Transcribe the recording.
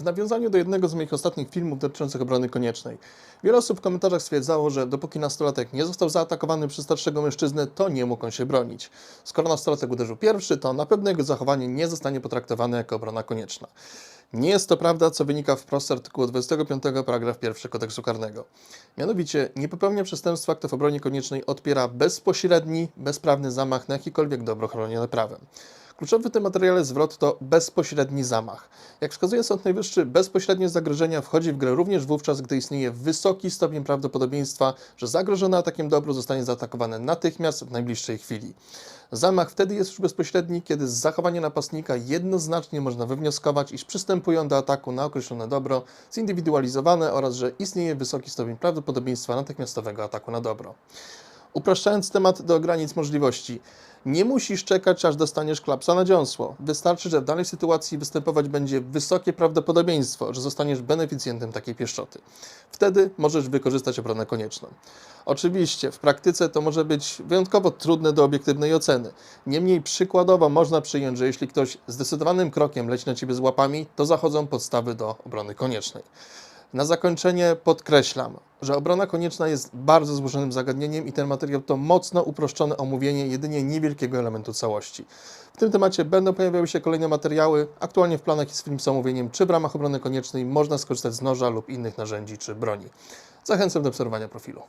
W nawiązaniu do jednego z moich ostatnich filmów dotyczących obrony koniecznej, wiele osób w komentarzach stwierdzało, że dopóki nastolatek nie został zaatakowany przez starszego mężczyznę, to nie mógł on się bronić. Skoro nastolatek uderzył pierwszy, to na pewno jego zachowanie nie zostanie potraktowane jako obrona konieczna. Nie jest to prawda, co wynika wprost z artykułu 25 paragraf 1 kodeksu karnego. Mianowicie, nie popełnia przestępstwa, kto w obronie koniecznej odpiera bezpośredni, bezprawny zamach na jakikolwiek dobro chronione prawem. Kluczowy w tym materiale zwrot to bezpośredni zamach. Jak wskazuje Sąd Najwyższy, bezpośrednie zagrożenia wchodzi w grę również wówczas, gdy istnieje wysoki stopień prawdopodobieństwa, że zagrożone atakiem dobro zostanie zaatakowane natychmiast w najbliższej chwili. Zamach wtedy jest już bezpośredni, kiedy z zachowania napastnika jednoznacznie można wywnioskować, iż przystępują do ataku na określone dobro zindywidualizowane oraz że istnieje wysoki stopień prawdopodobieństwa natychmiastowego ataku na dobro. Upraszczając temat do granic możliwości, nie musisz czekać, aż dostaniesz klapsa na dziąsło. Wystarczy, że w danej sytuacji występować będzie wysokie prawdopodobieństwo, że zostaniesz beneficjentem takiej pieszczoty. Wtedy możesz wykorzystać obronę konieczną. Oczywiście, w praktyce to może być wyjątkowo trudne do obiektywnej oceny. Niemniej przykładowo można przyjąć, że jeśli ktoś zdecydowanym krokiem leci na ciebie z łapami, to zachodzą podstawy do obrony koniecznej. Na zakończenie podkreślam, że obrona konieczna jest bardzo złożonym zagadnieniem i ten materiał to mocno uproszczone omówienie jedynie niewielkiego elementu całości. W tym temacie będą pojawiały się kolejne materiały. Aktualnie w planach jest film z omówieniem, czy w ramach obrony koniecznej można skorzystać z noża lub innych narzędzi czy broni. Zachęcam do obserwowania profilu.